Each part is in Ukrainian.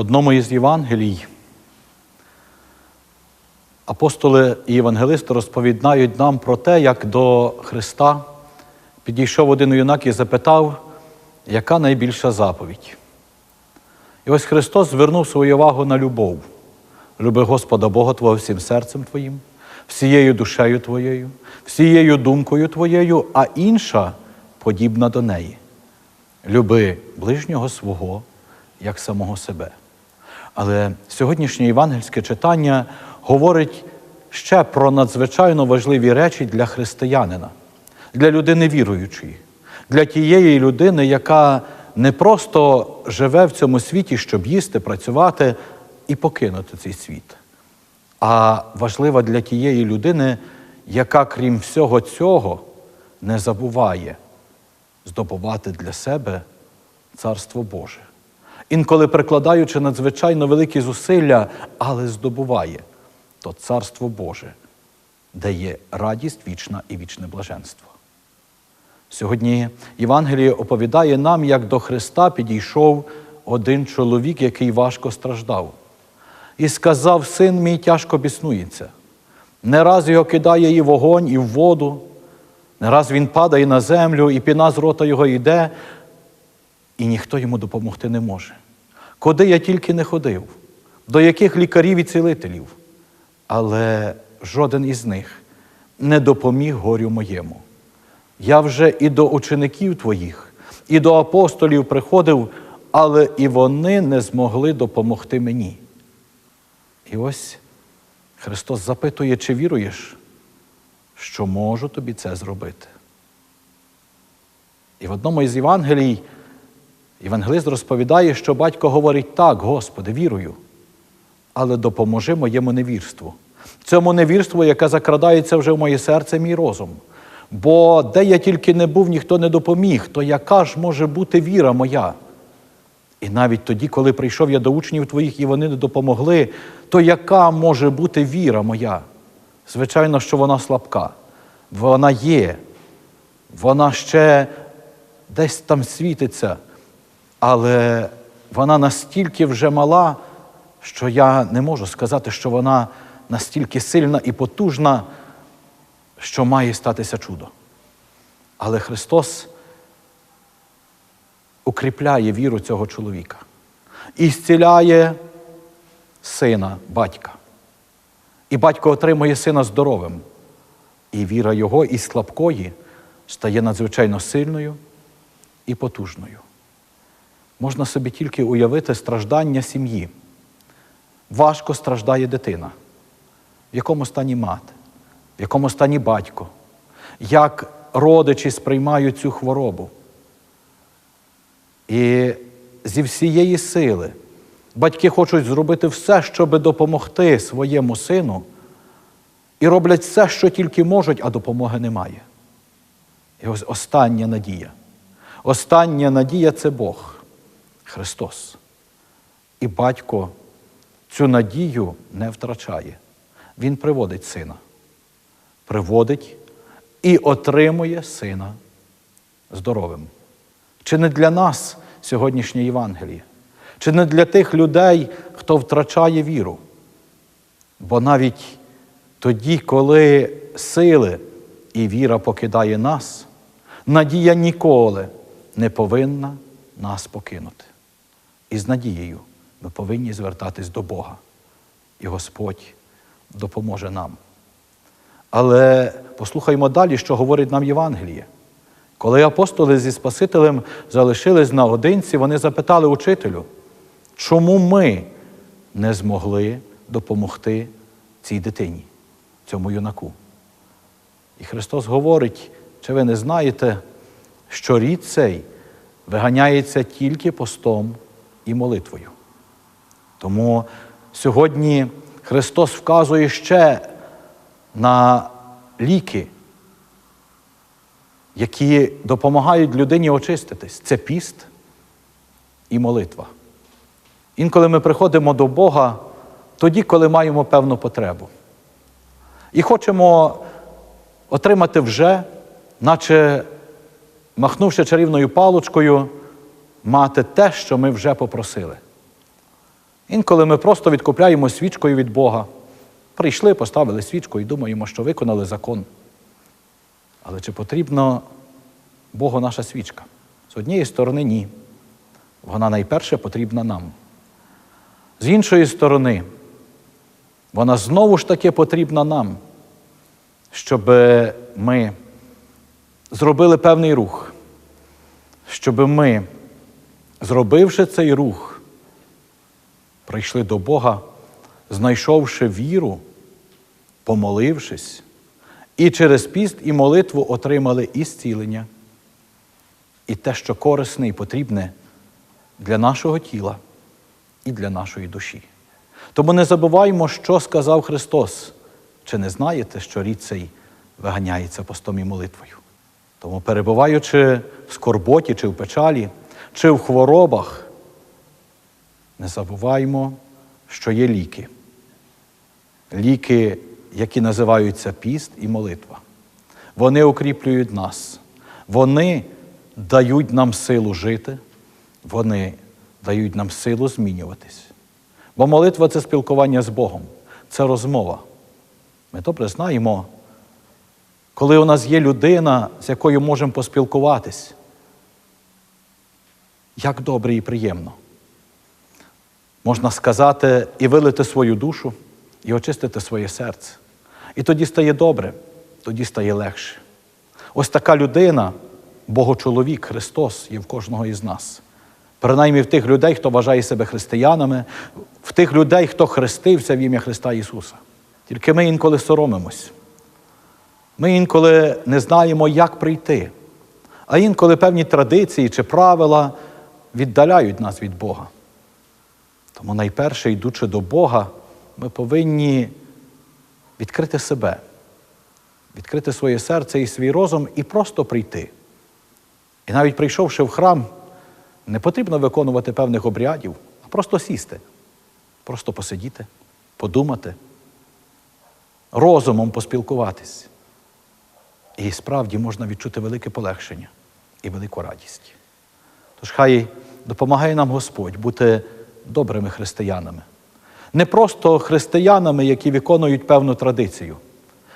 одному із Євангелій апостоли і євангелисти розповідають нам про те, як до Христа підійшов один юнак і запитав, яка найбільша заповідь. І ось Христос звернув свою увагу на любов. Люби Господа Бога Твого всім серцем Твоїм, всією душею Твоєю, всією думкою Твоєю, а інша подібна до неї. Люби ближнього свого як самого себе. Але сьогоднішнє євангельське читання говорить ще про надзвичайно важливі речі для християнина, для людини віруючої, для тієї людини, яка не просто живе в цьому світі, щоб їсти, працювати і покинути цей світ, а важлива для тієї людини, яка, крім всього цього, не забуває здобувати для себе Царство Боже. Інколи прикладаючи надзвичайно великі зусилля, але здобуває то Царство Боже, де є радість вічна і вічне блаженство. Сьогодні Євангеліє оповідає нам, як до Христа підійшов один чоловік, який важко страждав, і сказав: Син мій тяжко біснується. Не раз його кидає і в вогонь, і в воду, не раз він падає на землю, і піна з рота його йде, і ніхто йому допомогти не може. Куди я тільки не ходив, до яких лікарів і цілителів, але жоден із них не допоміг горю моєму. Я вже і до учеників твоїх, і до апостолів приходив, але і вони не змогли допомогти мені. І ось Христос запитує, чи віруєш, що можу тобі це зробити. І в одному із Євангелій Євангелист розповідає, що батько говорить так, Господи, вірую, але допоможи моєму невірству. Цьому невірству, яке закрадається вже в моє серце, мій розум. Бо де я тільки не був, ніхто не допоміг, то яка ж може бути віра моя? І навіть тоді, коли прийшов я до учнів твоїх і вони не допомогли, то яка може бути віра моя? Звичайно, що вона слабка. Вона є, вона ще десь там світиться, але вона настільки вже мала, що я не можу сказати, що вона настільки сильна і потужна, що має статися чудо. Але Христос укріпляє віру цього чоловіка і зціляє сина, батька. І батько отримує сина здоровим. І віра його із слабкої стає надзвичайно сильною і потужною. Можна собі тільки уявити страждання сім'ї. Важко страждає дитина, в якому стані мати, в якому стані батько, як родичі сприймають цю хворобу. І зі всієї сили батьки хочуть зробити все, щоб допомогти своєму сину, і роблять все, що тільки можуть, а допомоги немає. І ось остання надія. Остання надія це Бог, Христос. І батько цю надію не втрачає. Він приводить сина, приводить і отримує сина здоровим. Чи не для нас сьогоднішнє Євангеліє? Чи не для тих людей, хто втрачає віру? Бо навіть тоді, коли сили і віра покидає нас, надія ніколи не повинна нас покинути. І з надією ми повинні звертатись до Бога, і Господь допоможе нам. Але послухаймо далі, що говорить нам Євангеліє. Коли апостоли зі Спасителем залишились наодинці, вони запитали учителю, чому ми не змогли допомогти цій дитині, цьому юнаку? І Христос говорить, чи ви не знаєте, що рід цей виганяється тільки постом і молитвою. Тому сьогодні Христос вказує ще на ліки, які допомагають людині очиститись. Це піст і молитва. Інколи ми приходимо до Бога тоді, коли маємо певну потребу. І хочемо отримати вже, наче махнувши чарівною палочкою, мати те, що ми вже попросили. Інколи ми просто відкупляємо свічкою від Бога. Прийшли, поставили свічку і думаємо, що виконали закон. Але чи потрібно Богу наша свічка? З однієї сторони, ні. Вона найперше потрібна нам. З іншої сторони, вона знову ж таки потрібна нам, щоб ми зробили певний рух, щоб ми, зробивши цей рух, прийшли до Бога, знайшовши віру, помолившись, і через піст і молитву отримали і зцілення, і те, що корисне і потрібне для нашого тіла і для нашої душі. Тому не забуваймо, що сказав Христос. Чи не знаєте, що рід цей виганяється постом і молитвою? Тому, перебуваючи в скорботі чи в печалі, чи в хворобах, не забуваймо, що є ліки. Ліки, які називаються піст і молитва. Вони укріплюють нас, вони дають нам силу жити, вони дають нам силу змінюватись. Бо молитва це спілкування з Богом, це розмова. Ми добре знаємо, коли у нас є людина, з якою можемо поспілкуватись, як добре і приємно. Можна сказати і вилити свою душу, і очистити своє серце. І тоді стає добре, тоді стає легше. Ось така людина, Богочоловік, Христос, є в кожного із нас. Принаймні в тих людей, хто вважає себе християнами, в тих людей, хто хрестився в ім'я Христа Ісуса. Тільки ми інколи соромимось. Ми інколи не знаємо, як прийти. А інколи певні традиції чи правила віддаляють нас від Бога. Тому найперше, йдучи до Бога, ми повинні відкрити себе, відкрити своє серце і свій розум і просто прийти. І навіть прийшовши в храм, не потрібно виконувати певних обрядів, а просто сісти, просто посидіти, подумати, розумом поспілкуватись. І справді можна відчути велике полегшення і велику радість. Тож хай допомагає нам Господь бути добрими християнами. Не просто християнами, які виконують певну традицію,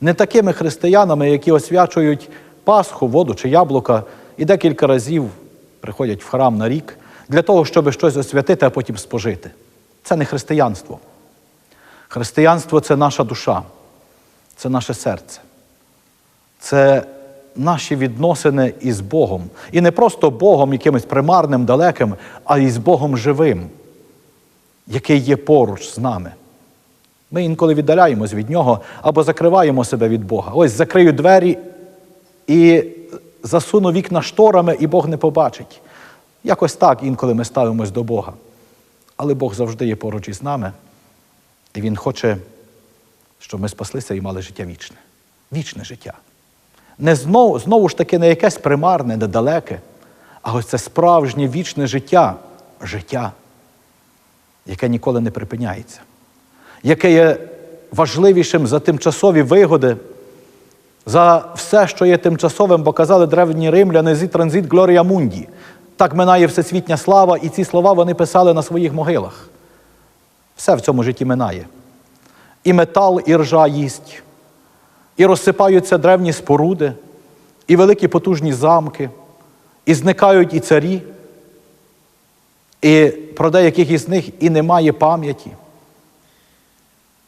не такими християнами, які освячують Пасху, воду чи яблука і декілька разів приходять в храм на рік для того, щоб щось освятити, а потім спожити. Це не християнство. Християнство це наша душа, це наше серце. Це наші відносини із Богом. І не просто Богом, якимось примарним, далеким, а із Богом живим, який є поруч з нами. Ми інколи віддаляємось від Нього або закриваємо себе від Бога. Ось закрию двері і засуну вікна шторами, і Бог не побачить. Якось так інколи ми ставимось до Бога. Але Бог завжди є поруч із нами, і Він хоче, щоб ми спаслися і мали життя вічне. Вічне життя. Не знову, знову ж таки не якесь примарне, недалеке, а ось це справжнє вічне життя, життя, яке ніколи не припиняється, яке є важливішим за тимчасові вигоди, за все, що є тимчасовим, бо казали древні римляни зі транзит Глорія Мунді. Так минає всесвітня слава, і ці слова вони писали на своїх могилах. Все в цьому житті минає. І метал, і ржа їсть, і розсипаються древні споруди, і великі потужні замки, і зникають і царі, і про деяких із них і немає пам'яті.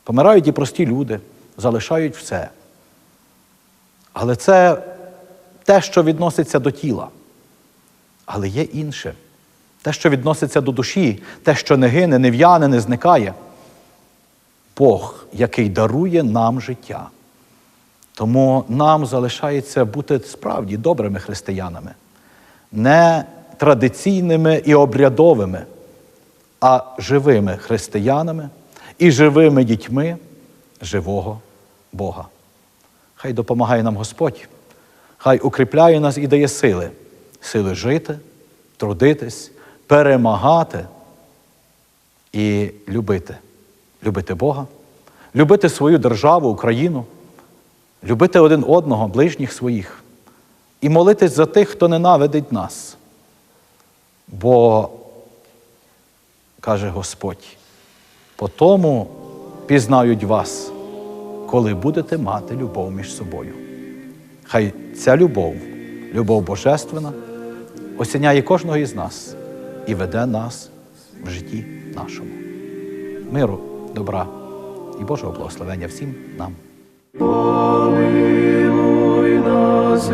Помирають і прості люди, залишають все. Але це те, що відноситься до тіла. Але є інше. Те, що відноситься до душі, те, що не гине, не в'яне, не зникає. Бог, який дарує нам життя. Тому нам залишається бути справді добрими християнами, не традиційними і обрядовими, а живими християнами і живими дітьми живого Бога. Хай допомагає нам Господь, хай укріпляє нас і дає сили, сили жити, трудитись, перемагати і любити. Любити Бога, любити свою державу, Україну, любити один одного, ближніх своїх, і молитись за тих, хто ненавидить нас. Бо, каже Господь, По тому пізнають вас, коли будете мати любов між собою. Хай ця любов, любов божественна, осяняє кожного із нас і веде нас в житті нашому. Миру, добра і Божого благословення всім нам. Помилуй нас,